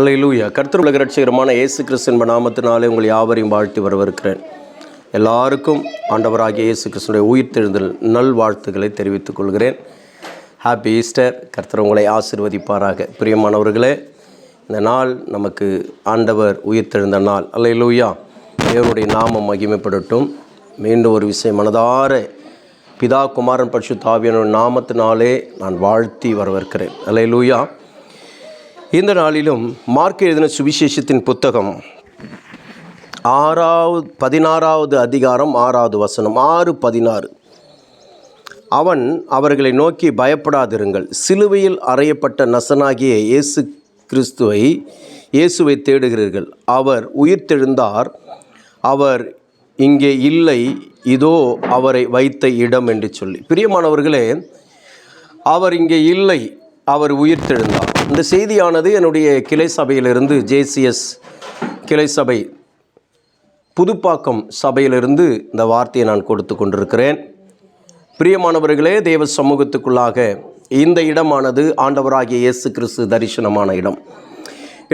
அல்லேலூயா. கர்த்தர் உலக ரட்சகரமான இயேசு கிறிஸ்தன் நாமத்தினாலே உங்கள் யாவரையும் வாழ்த்தி வரவிருக்கிறேன் எல்லாருக்கும் ஆண்டவராகிய இயேசு கிறிஸ்தனுடைய உயிர்த்தெழுந்தல் நல் வாழ்த்துக்களை தெரிவித்துக் கொள்கிறேன். ஹாப்பி ஈஸ்டர் கர்த்தர் உங்களை ஆசிர்வதிப்பாராக. பிரியமானவர்களே இந்த நாள் நமக்கு ஆண்டவர் உயிர்த்தெழுந்த நாள். அல்லேலூயா. தேவனுடைய நாமம் மகிமைப்படட்டும். மீண்டும் ஒரு விஷயம் மனதார பிதா குமாரன் பட்சு தாவியனோட நாமத்தினாலே நான் வாழ்த்தி வரவேற்கிறேன். அல்லேலூயா. இந்த நாளிலும் மார்க் எழுதின சுவிசேஷத்தின் புத்தகம். ஆறாவது பதினாறாவது அதிகாரம் ஆறாவது வசனம் ஆறு பதினாறு. அவன் அவர்களை நோக்கி பயப்படாதிருங்கள். சிலுவையில் அறையப்பட்ட நசனாகிய இயேசு கிறிஸ்துவை இயேசுவை தேடுகிறீர்கள். அவர் உயிர்த்தெழுந்தார் அவர் இங்கே இல்லை. இதோ அவரை வைத்த இடம் என்று சொல்லி. பிரியமானவர்களே அவர் இங்கே இல்லை. அவர் உயிர்த்தெழுந்தார் இந்த செய்தியானது என்னுடைய கிளை சபையிலிருந்து ஜேசிஎஸ் கிளை சபை புதுப்பாக்கம் சபையிலிருந்து இந்த வார்த்தையை நான் கொடுத்து கொண்டிருக்கிறேன். பிரியமானவர்களே தேவ சமூகத்துக்குள்ளாக இந்த இடமானது ஆண்டவராகிய இயேசு கிறிஸ்து தரிசனமான இடம்.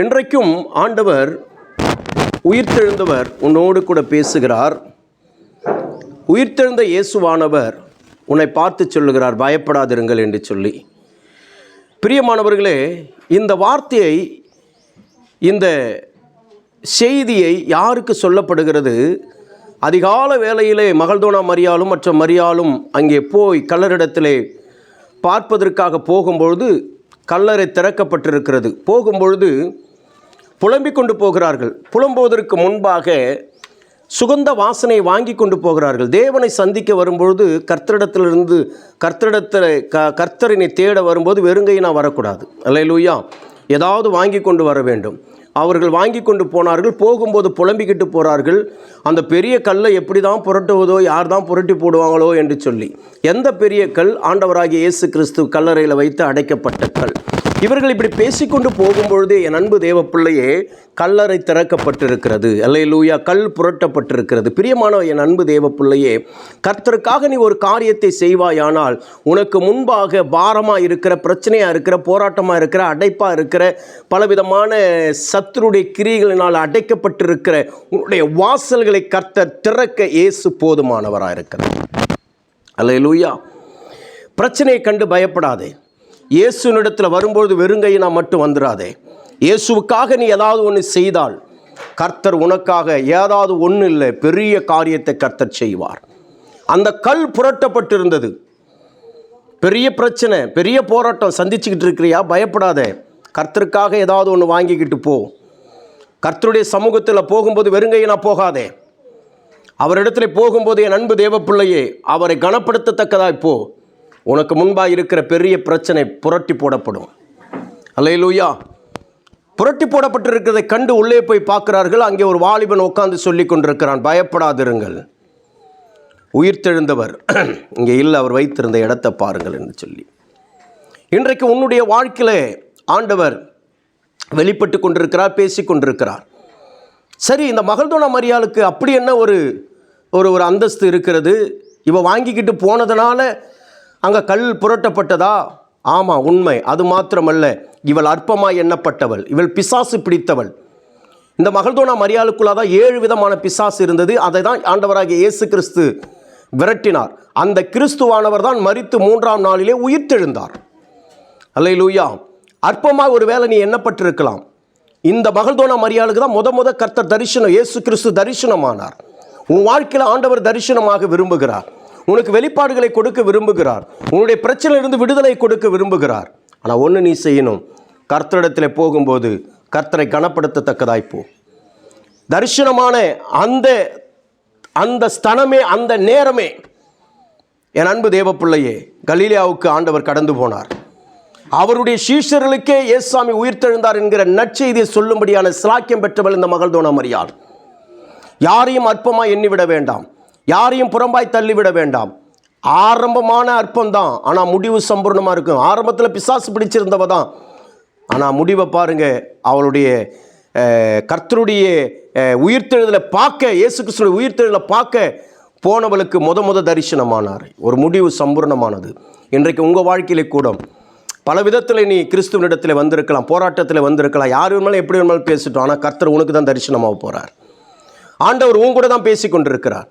இன்றைக்கும் ஆண்டவர் உயிர்த்தெழுந்தவர் உன்னோடு கூட பேசுகிறார். உயிர்த்தெழுந்த இயேசுவானவர் உன்னை பார்த்து சொல்லுகிறார் பயப்படாதிருங்கள் என்று சொல்லி. பிரியமானவர்களே இந்த வார்த்தையை இந்த செய்தியை யாருக்கு சொல்லப்படுகிறது? அதிகால வேளையிலே மகள்தோனா மரியாலும் மற்ற மரியாலும் அங்கே போய் கல்லறிடத்திலே பார்ப்பதற்காக போகும்பொழுது கல்லறை திறக்கப்பட்டிருக்கிறது. போகும்பொழுது புலம்பிக் கொண்டு போகிறார்கள். புலம்புவதற்கு முன்பாக சுகந்த வாசனை வாங்கி கொண்டு போகிறார்கள். தேவனை சந்திக்க வரும்பொழுது கர்த்தரிடத்திலிருந்து கர்த்தரிடத்தில் க கர்த்தரினை தேட வரும்போது வெறுங்கையினா வரக்கூடாது. அல்லையிலூயா ஏதாவது வாங்கி கொண்டு வர வேண்டும். அவர்கள் வாங்கி கொண்டு போனார்கள் போகும்போது புலம்பிக்கிட்டு போகிறார்கள் அந்த பெரிய கல்லை எப்படி தான் புரட்டுவதோ யார் தான் புரட்டி போடுவாங்களோ என்று சொல்லி. எந்த பெரிய கல்? ஆண்டவராகிய இயேசு கிறிஸ்து கல்லறையில் வைத்து அடைக்கப்பட்ட கல். இவர்கள் இப்படி பேசிக்கொண்டு போகும்பொழுதே என் அன்பு தேவ பிள்ளையே கல்லறை திறக்கப்பட்டிருக்கிறது. அல்லையிலூயா கல் புரட்டப்பட்டிருக்கிறது. பிரியமான என் அன்பு தேவ பிள்ளையே கர்த்தருக்காக நீ ஒரு காரியத்தை செய்வாயானால் உனக்கு முன்பாக பாரமாக இருக்கிற பிரச்சனையாக இருக்கிற போராட்டமாக இருக்கிற அடைப்பாக இருக்கிற பலவிதமான சத்துருடைய கிரிகளினால் அடைக்கப்பட்டிருக்கிற உன்னுடைய வாசல்களை கர்த்தர் திறக்க இயேசு போதுமானவராக இருக்கிறார் அல்லையிலூயா பிரச்சனையை கண்டு பயப்படாதே. இயேசுனிடத்தில் வரும்பொழுது வெறுங்கையினா மட்டும் வந்துடாதே இயேசுவுக்காக நீ ஏதாவது ஒன்று செய்தால் கர்த்தர் உனக்காக ஏதாவது ஒன்றும் இல்லை பெரிய காரியத்தை கர்த்தர் செய்வார். அந்த கல் புரட்டப்பட்டிருந்தது. பெரிய பிரச்சனை பெரிய போராட்டம் சந்திச்சுக்கிட்டு இருக்கிறியா? பயப்படாத. கர்த்தருக்காக ஏதாவது ஒன்று வாங்கிக்கிட்டு போ. கர்த்தருடைய சமூகத்தில் போகும்போது வெறுங்கையினா போகாதே. அவரிடத்துல போகும்போது என் அன்பு தேவப்பிள்ளையே அவரை கனப்படுத்தத்தக்கதாய் போ. உனக்கு முன்பாக இருக்கிற பெரிய பிரச்சனை புரட்டி போடப்படும். அல்லையிலூயா புரட்டி போடப்பட்டிருக்கிறதை கண்டு உள்ளே போய் பார்க்கிறார்கள். அங்கே ஒரு வாலிபன் உட்காந்து சொல்லி கொண்டிருக்கிறான். பயப்படாதிருங்கள். உயிர்த்தெழுந்தவர் இங்கே இல்லை அவர் வைத்திருந்த இடத்தை பாருங்கள் என்று சொல்லி. இன்றைக்கு உன்னுடைய வாழ்க்கையிலே ஆண்டவர் வெளிப்பட்டு கொண்டிருக்கிறார் பேசி கொண்டிருக்கிறார். சரி இந்த மகள்தோன மரியாளுக்கு அப்படி என்ன ஒரு ஒரு ஒரு அந்தஸ்து இருக்கிறது? இவ வாங்கிக்கிட்டு போனதுனால அங்கே கல் புரட்டப்பட்டதா? ஆமாம் உண்மை. அது மாத்திரமல்ல. இவள் அற்பமாய் எண்ணப்பட்டவள். இவள் பிசாசு பிடித்தவள். இந்த மகள்தோனா மரியாளுக்குள்ளாக தான் ஏழு விதமான பிசாசு இருந்தது. அதை தான் ஆண்டவராகிய இயேசு கிறிஸ்து விரட்டினார். அந்த கிறிஸ்துவானவர் தான் மரித்து மூன்றாம் நாளிலே உயிர்த்தெழுந்தார். அல்லையிலூயா அற்பமாக ஒரு வேளை நீ எண்ணப்பட்டிருக்கலாம். இந்த மகள்தோனா மரியாளுக்கு தான் முத முத கர்த்தர் தரிசனம் இயேசு கிறிஸ்து தரிசனமானார். உன் வாழ்க்கையில் ஆண்டவர் தரிசனமாக விரும்புகிறார். உனக்கு வெளிப்பாடுகளை கொடுக்க விரும்புகிறார். உன்னுடைய பிரச்சனையிலிருந்து விடுதலை கொடுக்க விரும்புகிறார். ஆனால் ஒன்று நீ செய்யணும். கர்த்தரிடத்தில் போகும்போது கர்த்தரை கனப்படுத்தத்தக்கதாய்ப்போ தரிசனமான அந்த அந்த ஸ்தனமே அந்த நேரமே என் அன்பு தேவப்பிள்ளையே கலீலியாவுக்கு ஆண்டவர் கடந்து போனார். அவருடைய சீஷர்களுக்கே இயேசுசாமி உயிர்த்தெழுந்தார் என்கிற நற்செய்தியை சொல்லும்படியான சிலாக்கியம் பெற்றவள் இந்த மகள் தோணமறியாள் யாரையும் அற்பமாக எண்ணிவிட வேண்டாம். யாரையும் புறம்பாய் தள்ளிவிட வேண்டாம். ஆரம்பமான அற்பம் தான் ஆனால் முடிவு சம்பூர்ணமாக இருக்கும் ஆரம்பத்தில் பிசாசு பிடிச்சிருந்தவ தான். ஆனால் முடிவை பாருங்க. அவளுடைய கர்த்தருடைய உயிர்த்தெழுதலை பார்க்க இயேசு கிறிஸ்துடைய உயிர்த்தெழுதலை பார்க்க போனவளுக்கு முத முத தரிசனமானார். ஒரு முடிவு சம்பூர்ணமானது. இன்றைக்கு உங்கள் வாழ்க்கையிலே கூட பல விதத்தில் நீ கிறிஸ்துவனிடத்தில் வந்திருக்கலாம். போராட்டத்தில் வந்திருக்கலாம். யார் வேணாலும் எப்படி வேணாலும் பேசிட்டோம். ஆனால் கர்த்தர் உனக்கு தான் தரிசனமாக போகிறார் ஆண்டவர் உன் கூட தான் பேசி கொண்டிருக்கிறார்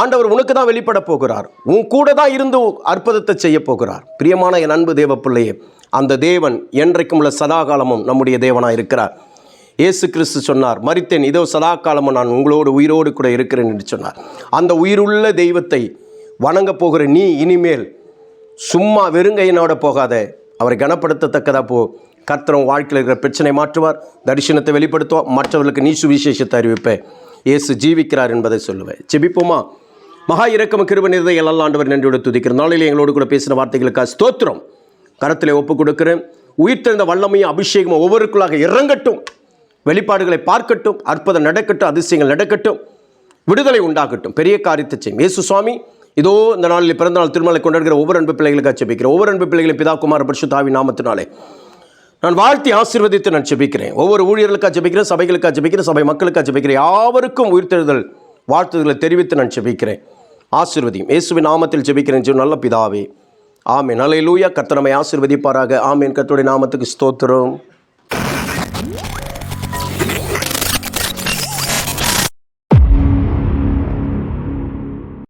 ஆண்டவர் உனக்கு தான் வெளிப்பட போகிறார். உன் கூட தான் இருந்து அற்புதத்தை செய்ய போகிறார். பிரியமான என் அன்பு தேவ பிள்ளையே அந்த தேவன் என்றைக்கும் உள்ள சதாகாலமும் நம்முடைய தேவனாக இருக்கிறார். இயேசு கிறிஸ்து சொன்னார் மறித்தேன் இதோ சதாகாலமும் நான் உங்களோடு உயிரோடு கூட இருக்கிறேன் என்று சொன்னார். அந்த உயிருள்ள தெய்வத்தை வணங்க போகிற நீ இனிமேல் சும்மா வெறுங்கையினோட போகாத. அவரை கனப்படுத்தத்தக்கதா போ. கர்த்தரும் வாழ்க்கையில் இருக்கிற பிரச்சனை மாற்றுவார் தரிசனத்தை வெளிப்படுத்துவார் மற்றவர்களுக்கு நீ சுவிசேஷத்தை அறிவிப்பேன் இயேசு ஜீவிக்கிறார் என்பதை சொல்லுவேன். செபிப்போமா மகா இரக்கம் கிருப நிறதை எல்லாண்டவர் நன்றியோடு துதிக்கிற நாளில் எங்களோடு கூட பேசின வார்த்தைகளுக்காக ஸ்தோத்திரம். கரத்தில் ஒப்பு கொடுக்கிறேன். உயிர்த்தெழுந்த வல்லமையும் அபிஷேகமும் ஒவ்வொருக்குள்ளாக இறங்கட்டும். வெளிப்பாடுகளை பார்க்கட்டும். அற்புதம் நடக்கட்டும். அதிசயங்கள் நடக்கட்டும். விடுதலை உண்டாகட்டும். பெரிய காரியத்தை செய்யும். இயேசு சுவாமி இதோ இந்த நாளில் பிறந்தநாள் திருமலை கொண்டாடுகிற ஒவ்வொரு அன்பு பிள்ளைகளுக்காக செபிக்கிறேன். ஒவ்வொரு அன்பு பிள்ளைகளும் பிதா குமார தாவி நாமத்தினாலே. நான் வாழ்த்தி ஆசீர்வதித்து நான் செபிக்கிறேன். ஒவ்வொரு ஊழியர்களுக்காக செபிக்கிறேன். சபைகளுக்காக செபிக்கிறேன். சபை மக்களுக்காக செபிக்கிறேன். யாவருக்கும் உயிர்த்தெழுதல் வாழ்த்துதலை தெரிவித்து நான் செபிக்கிறேன். ஆசிர்வதியும். இயேசுவின் நாமத்தில் ஜெபிக்கிறேன் நல்ல பிதாவே. ஆமேன். அலையிலூயா கத்தனமை ஆசிர்வதிப்பாராக ஆசீர்வதிப்பாராக. ஆமேன். கர்த்தருடைய நாமத்துக்கு ஸ்தோத்திரம்.